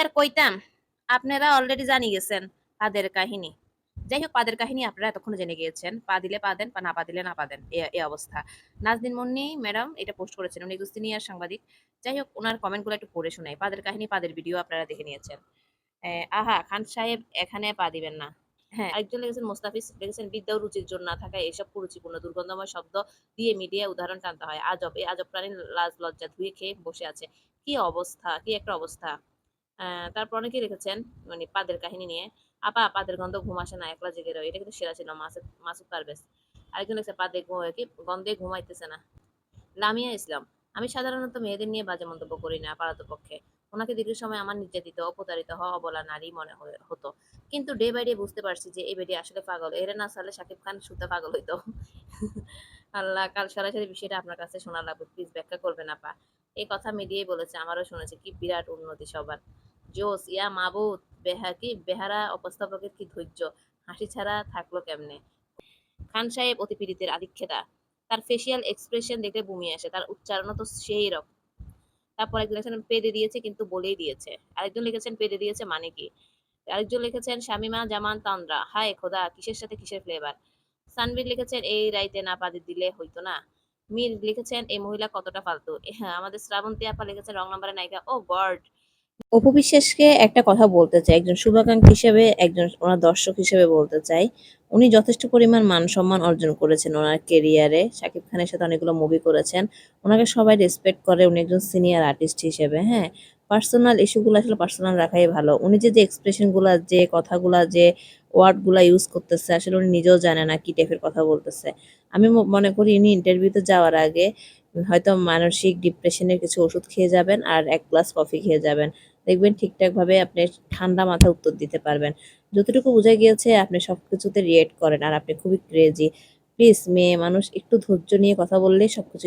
আর কইতাম আপনারা অলরেডি জানি গেছেন পাদের কাহিনী। যাই হোক পাদের কাহিনী আপনারা এতক্ষণ জেনে গিয়েছেন। পা দিলে পা দেন পা না পা দিলে না পা দেন এ- এই অবস্থা। নাজদিন মুন্নি ম্যাডাম এটা পোস্ট করেছেন উনি একজন সিনিয়র সাংবাদিক। যাই হোক ওনার কমেন্টগুলো একটু পড়ে শোনাই। পাদের কাহিনী পাদের ভিডিও আপনারা দেখে নিয়েছেন। আহ, খান সাহেব এখানে পা দিবেন না। হ্যাঁ। আরেকজন লিখেছেন মুস্তাফিজ লিখেছেন বিদ্যা রুচির জন্য না থাকা এসব কুরুচিপূর্ণ দুর্গন্ধময় শব্দ দিয়ে মিডিয়া উদাহরণ টানতে হয়। আজব এই আজব প্রাণীর লাজ লজ্জা ধুয়ে খেয়ে বসে আছে। কি অবস্থা কি একটা অবস্থা। তারপর অনেকে রেখেছেন মানে পাদের কাহিনী নিয়ে। আপা, পাদের গন্ধ ঘুম আসে না, একলা জেগে রয়। এটা কিন্তু সেরা ছিল, মাসুদ মাসুদ পারভেজ। আরেকজন লিখছে পাদে কি? গন্ধে ঘুমাইতেছে না। লামিয়া ইসলাম, আমি সাধারণত মেয়েদের নিয়ে বাজে মন্তব্য করি না পারতপক্ষে ওনাকে দীর্ঘ সময় আমার নির্যাতিত, অপতারিত হওয়া অবলা নারী মনে হতো। কিন্তু ডে বাই ডে বুঝতে পারছি যে, এই বেডি আসলে পাগল। এরা না সালে শাকিব খান সুতা পাগল হইতো। আল্লাহ, কাল সরাসরি বিষয়টা আপনার কাছে শোনা লাগবে। প্লিজ ব্যাখ্যা করবেন, আপা। এই কথা মিডিয়াই বলেছে, আমারও শুনেছি, কি বিরাট উন্নতি সবার। জোস ইয়া, মাবুদ, বেহা কি? বেহারা উপস্থাপকের কি ধৈর্য? হাসি ছাড়া থাকল কেমনে? খান সাহেব অতি পীড়িতের আধিক্ষেতা তার ফেসিয়াল এক্সপ্রেশন দেখলে বমি আসে, তার উচ্চারণও তো সেই রকম। তারপর একজন লিখেছেন, পেদে দিয়েছে কিন্তু বলেই দিয়েছে। আরেকজন লিখেছেন, পেদে দিয়েছে মানে কি? আরেকজন লিখেছেন, শামিমা জামান তন্দ্রা। হায় খোদা, কিসের সাথে কিসের ফ্লেভার সানবীর লিখেছেন, এই রাইতে না পাদি দিলে হইতো না। মীর লিখেছেন, এই মহিলা কতটা ফালতু? হ্যাঁ আমাদের শ্রাবন্তী আপা লিখেছেন, রং নাম্বারের নায়িকা। ও গড! অপু বিশ্বাসকে একটা কথা বলতে চাই, একজন শুভাকাঙ্ক্ষী হিসেবে, একজন ওনার দর্শক হিসেবে বলতে চাই। উনি যথেষ্ট পরিমাণ মান সম্মান অর্জন করেছেন ওনার কেরিয়ারে শাকিব খানের সাথে অনেকগুলো মুভি করেছেন। ওনাকে সবাই রেসপেক্ট করে, উনি একজন সিনিয়র আর্টিস্ট হিসেবে হ্যাঁ। পার্সোনাল ইস্যুগুলো আসলে পার্সোনাল রাখাই ভালো। উনি যে যে এক্সপ্রেশনগুলো যে কথাগুলা, যে ওয়ার্ডগুলা ইউজ করতেছে, আসলে উনি নিজেও জানে না কি টাইপের কথা বলতেছে। আমি মনে করি ইনি ইন্টারভিউতে যাওয়ার আগে হয়তো মানসিক ডিপ্রেশনের কিছু ওষুধ খেয়ে যাবেন আর এক গ্লাস কফি খেয়ে যাবেন। দেখবেন ঠিকঠাকভাবে আপনি ঠান্ডা মাথায় উত্তর দিতে পারবেন। যতটুকু বোঝা গিয়েছে, আপনি সব কিছুতে রিয়েক্ট করেন আর আপনি খুবই ক্রেজি প্লিজ মেয়ে মানুষ, একটু ধৈর্য নিয়ে কথা বললেই সবকিছু